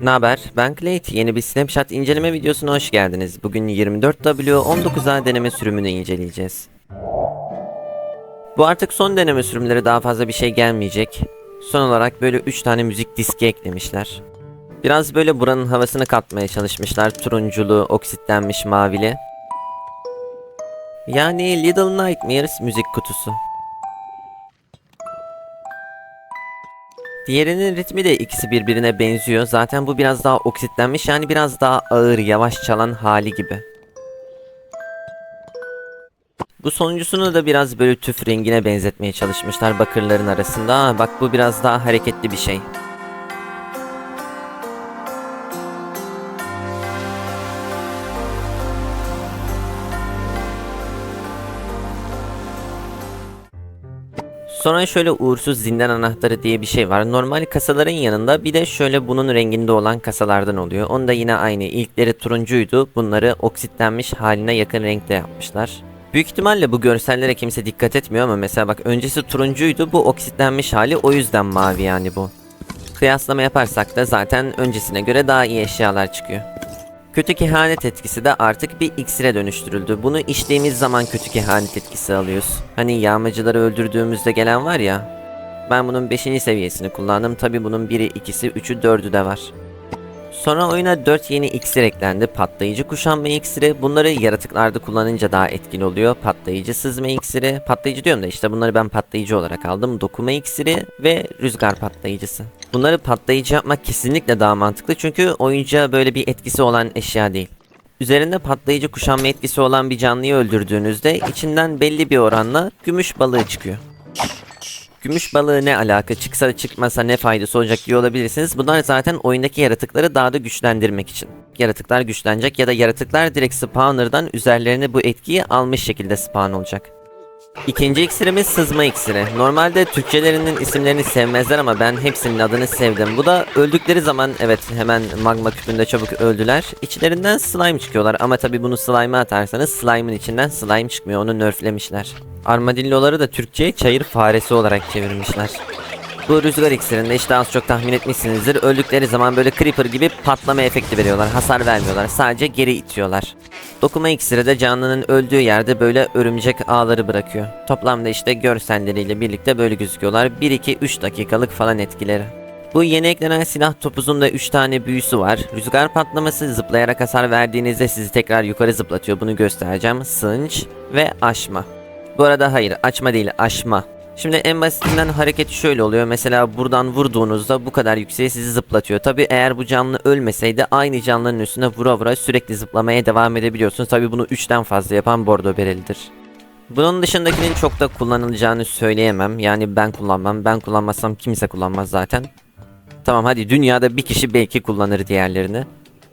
Naber? Ben Clayt. Yeni bir Snapchat inceleme videosuna hoş geldiniz. Bugün 24W19A deneme sürümünü inceleyeceğiz. Bu artık son deneme sürümleri daha fazla bir şey gelmeyecek. Son olarak böyle 3 tane müzik diski eklemişler. Biraz böyle buranın havasını katmaya çalışmışlar. Turunculu, oksitlenmiş mavili. Yani Little Nightmares müzik kutusu. Diğerinin ritmi de ikisi birbirine benziyor. Zaten bu biraz daha oksitlenmiş yani biraz daha ağır, yavaş çalan hali gibi. Bu sonuncusunu da biraz böyle tüf rengine benzetmeye çalışmışlar bakırların arasında. Bak bu biraz daha hareketli bir şey. Sonra şöyle uğursuz zindan anahtarı diye bir şey var. Normal kasaların yanında bir de şöyle bunun renginde olan kasalardan oluyor. Onu da yine aynı. İlkleri turuncuydu. Bunları oksitlenmiş haline yakın renkte yapmışlar. Büyük ihtimalle bu görsellere kimse dikkat etmiyor ama mesela bak öncesi turuncuydu. Bu oksitlenmiş hali o yüzden mavi yani bu. Kıyaslama yaparsak da zaten öncesine göre daha iyi eşyalar çıkıyor. Kötü kehanet etkisi de artık bir iksire dönüştürüldü. Bunu içtiğimiz zaman kötü kehanet etkisi alıyoruz. Hani yağmacıları öldürdüğümüzde gelen var ya. Ben bunun 5. seviyesini kullandım. Tabi bunun 1'i, 2'si, 3'ü, 4'ü de var. Sonra oyuna 4 yeni iksir eklendi. Patlayıcı kuşanma iksiri. Bunları yaratıklarda kullanınca daha etkili oluyor. Patlayıcı sızma iksiri. Patlayıcı diyorum da işte bunları ben patlayıcı olarak aldım. Dokuma iksiri ve rüzgar patlayıcısı. Bunları patlayıcı yapmak kesinlikle daha mantıklı çünkü oyuncuya böyle bir etkisi olan eşya değil. Üzerinde patlayıcı kuşanma etkisi olan bir canlıyı öldürdüğünüzde içinden belli bir oranla gümüş balığı çıkıyor. Gümüş balığı ne alaka çıksa çıkmasa ne faydası olacak diye olabilirsiniz. Bunlar zaten oyundaki yaratıkları daha da güçlendirmek için. Yaratıklar güçlenecek ya da yaratıklar direkt spawner'dan üzerlerine bu etkiyi almış şekilde spawn olacak. İkinci iksirimiz sızma iksiri. Normalde Türkçelerinin isimlerini sevmezler ama ben hepsinin adını sevdim. Bu da öldükleri zaman evet hemen magma küpünde çabuk öldüler. İçlerinden slime çıkıyorlar ama tabi bunu slime'a atarsanız slime'ın içinden slime çıkmıyor onu nerflemişler. Armadilloları da Türkçe'ye çayır faresi olarak çevirmişler. Bu rüzgar iksirinde işte az çok tahmin etmişsinizdir. Öldükleri zaman böyle creeper gibi patlama efekti veriyorlar. Hasar vermiyorlar. Sadece geri itiyorlar. Dokuma iksiri de canlının öldüğü yerde böyle örümcek ağları bırakıyor. Toplamda işte görselleriyle birlikte böyle gözüküyorlar. 1-2-3 dakikalık falan etkileri. Bu yeni eklenen silah topuzun da 3 tane büyüsü var. Rüzgar patlaması zıplayarak hasar verdiğinizde sizi tekrar yukarı zıplatıyor. Bunu göstereceğim. Sınç ve aşma. Bu arada hayır açma değil aşma. Şimdi en basitinden hareketi şöyle oluyor. Mesela buradan vurduğunuzda bu kadar yükseğe sizi zıplatıyor. Tabi eğer bu canlı ölmeseydi aynı canlının üstüne vura vura sürekli zıplamaya devam edebiliyorsunuz. Tabi bunu 3'ten fazla yapan bordo berelidir. Bunun dışındakinin çok da kullanılacağını söyleyemem. Yani ben kullanmam. Ben kullanmazsam kimse kullanmaz zaten. Tamam hadi dünyada bir kişi belki kullanır diğerlerini.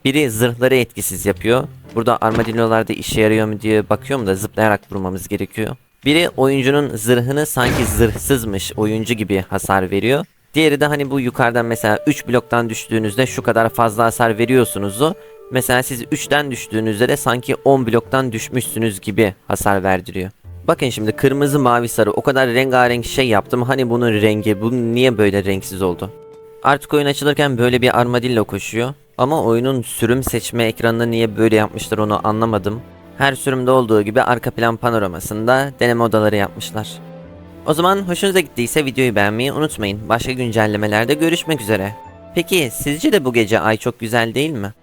Biri zırhları etkisiz yapıyor. Burada armadillolarda işe yarıyor mu diye bakıyorum da zıplayarak vurmamız gerekiyor. Biri oyuncunun zırhını sanki zırhsızmış oyuncu gibi hasar veriyor. Diğeri de hani bu yukarıdan mesela 3 bloktan düştüğünüzde şu kadar fazla hasar veriyorsunuzdu. Mesela siz 3'ten düştüğünüzde de sanki 10 bloktan düşmüşsünüz gibi hasar verdiriyor. Bakın şimdi kırmızı mavi sarı o kadar rengarenk şey yaptım hani bunun rengi bu niye böyle renksiz oldu? Artık oyun açılırken böyle bir armadillo koşuyor. Ama oyunun sürüm seçme ekranını niye böyle yapmışlar onu anlamadım. Her sürümde olduğu gibi arka plan panoramasında deneme odaları yapmışlar. O zaman hoşunuza gittiyse videoyu beğenmeyi unutmayın. Başka güncellemelerde görüşmek üzere. Peki sizce de bu gece ay çok güzel değil mi?